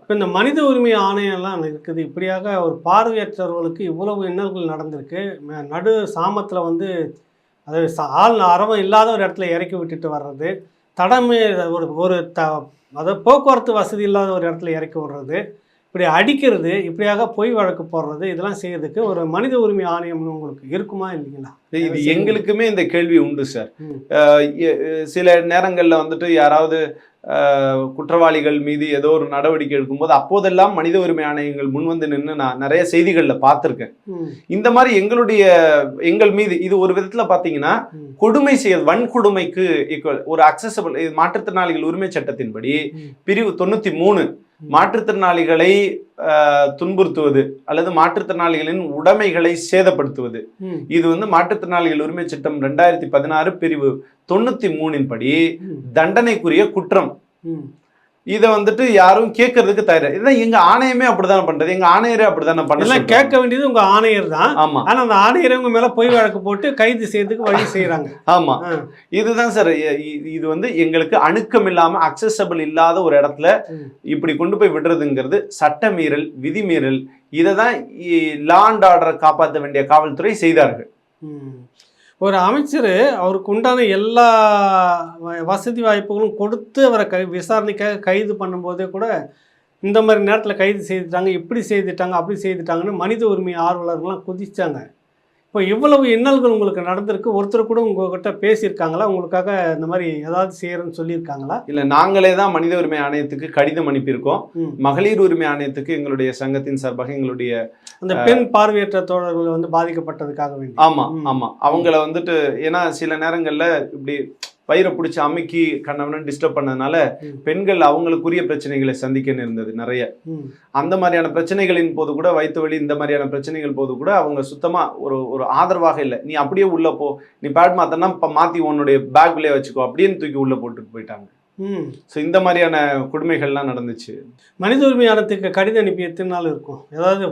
இப்போ இந்த மனித உரிமை ஆணையம்லாம் இருக்குது. இப்படியாக ஒரு பார்வையற்றவர்களுக்கு இவ்வளவு இன்னல்கள் நடந்திருக்கு. நடு சாமத்தில் வந்து அது ஆள் அரவம் இல்லாத ஒரு இடத்துல இறக்கி விட்டுட்டு வர்றது. தடமே ஒரு ஒரு த அதாவது போக்குவரத்து வசதி இல்லாத ஒரு இடத்துல இறக்கி விடுறது. இப்படி அடிக்கிறது இப்படியாக பொய் வழக்கு போடுறது இதெல்லாம் செய்யறதுக்கு ஒரு மனித உரிமை ஆணையம்னு உங்களுக்கு இருக்குமா இல்லைங்களா? இது எங்களுக்குமே இந்த கேள்வி உண்டு சார். சில நேரங்கள்ல வந்துட்டு யாராவது குற்றவாளிகள் மீது ஏதோ ஒரு நடவடிக்கை எடுக்கும்போது அப்போதெல்லாம் மனித உரிமை ஆணையங்கள் முன் வந்து நின்று நான் நிறைய செய்திகள்ல பார்த்திருக்கேன். இந்த மாதிரி எங்களுடைய எங்கள் மீது இது ஒரு விதத்துல பாத்தீங்கன்னா ம், கொடுமை செய்ய வன்கொடுமைக்கு equal ஒரு அக்சசபிள் மாற்றுத்திறனாளிகள் உரிமை சட்டத்தின்படி. பிரிவு தொண்ணூத்தி மூணு மாற்றுத்திறனாளிகளை துன்புறுத்துவது அல்லது மாற்றுத்திறனாளிகளின் உடைமைகளை சேதப்படுத்துவது. இது வந்து மாற்றுத்திறனாளிகள் உரிமை சட்டம் ரெண்டாயிரத்தி பதினாறு பிரிவு தொண்ணூத்தி மூணின் படி தண்டனைக்குரிய குற்றம். இதை வந்துட்டு யாரும் கேட்கறதுக்கு தயார் இதான் எங்க ஆணையமே அப்படிதானே பண்றது? எங்க ஆணையரே அப்படிதானே பண்ண இதெல்லாம் சொல்றாங்க. கேட்க வேண்டியது உங்க ஆணையர் தான். ஆமா. ஆனா அந்த ஆணையர் உங்க மேல பொய் வழக்கு போட்டு கைது செய்யறதுக்கு வழி செய்யறாங்க ஆமா. இதுதான் சார் இது வந்து எங்களுக்கு அணுக்கம் இல்லாம அக்சசபிள் இல்லாத ஒரு இடத்துல. இப்படி கொண்டு போய் விடுறதுங்கிறது சட்டமீறல் விதிமீறல் இதை தான் லா அண்ட் ஆர்டரை காப்பாற்ற வேண்டிய காவல்துறை செய்தார்கள். ஒரு அமைச்சர் அவருக்கு உண்டான எல்லா வ- வசதி வாய்ப்புகளும் கொடுத்து அவரை கை விசாரணைக்காக கைது பண்ணும்போதே கூட இந்த மாதிரி நேரத்தில் கைது செய்துட்டாங்க இப்படி செய்துட்டாங்க அப்படி செய்துட்டாங்கன்னு மனித உரிமை ஆர்வலர்கள்லாம் குதிச்சாங்க. இப்போ இவ்வளவு இன்னல்கள் உங்களுக்கு நடந்திருக்கு. ஒருத்தர் கூட உங்ககிட்ட பேசியிருக்காங்களா? உங்களுக்காக இந்த மாதிரி ஏதாவது செய்யறேன்னு சொல்லியிருக்காங்களா? இல்ல நாங்களே தான் மனித உரிமை ஆணையத்துக்கு கடிதம் அனுப்பியிருக்கோம். மகளிர் உரிமை ஆணையத்துக்கு எங்களுடைய சங்கத்தின் சார்பாக எங்களுடைய அந்த பெண் பார்வையற்ற தோழர்கள் வந்து பாதிக்கப்பட்டதுக்காக வேண்டி. ஆமா ம். ஆமா. அவங்கள வந்துட்டு ஏன்னா சில நேரங்கள்ல இப்படி வயிறை பிடிச்சி அமுக்கி கண்ணவனு டிஸ்டர்ப் பண்ணதுனால. பெண்கள் அவங்களுக்குரிய பிரச்சனைகளை சந்திக்க நேர்ந்தது நிறைய. அந்த மாதிரியான பிரச்சனைகளின் போது கூட வயிற்று வலி இந்த மாதிரியான பிரச்சனைகள் போது கூட அவங்க சுத்தமா ஒரு ஒரு ஆதரவாக இல்லை. நீ அப்படியே உள்ள போ. நீ பேட் மாத்தனா இப்ப மாத்தி உன்னுடைய பேக்லயே வச்சுக்கோ அப்படின்னு தூக்கி உள்ள போட்டுட்டு போயிட்டாங்க. ஸோ இந்த மாதிரியான கொடுமைகள்லாம் நடந்துச்சு. மனித உரிமை ஆணையத்துக்கு கடிதம் அனுப்பி எத்தனை நாள் இருக்கும்? ஏதாவது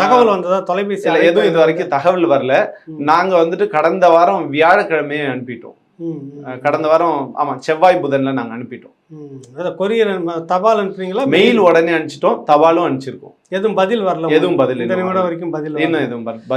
தகவல் வந்ததா? தொலைபேசி எதுவும் இது வரைக்கும் தகவல் வரல. ம். நாங்க வந்துட்டு கடந்த வாரம் வியாழக்கிழமையே அனுப்பிட்டோம். கடந்த வாரம் ஆமா செவ்வாய் புதன்ல நாங்க அனுப்பிட்டோம். அதாவது கொரியர் தபால் அனுப்புறீங்களா? மெயில் உடனே அனுப்பிச்சிட்டோம் தபாலும் அனுப்பிச்சிருக்கோம். எதுவும் பதில் வரல எதுவும் பதில் இந்த நிமிடம் வரைக்கும் பதில். இன்னும் எதுவும் பதில்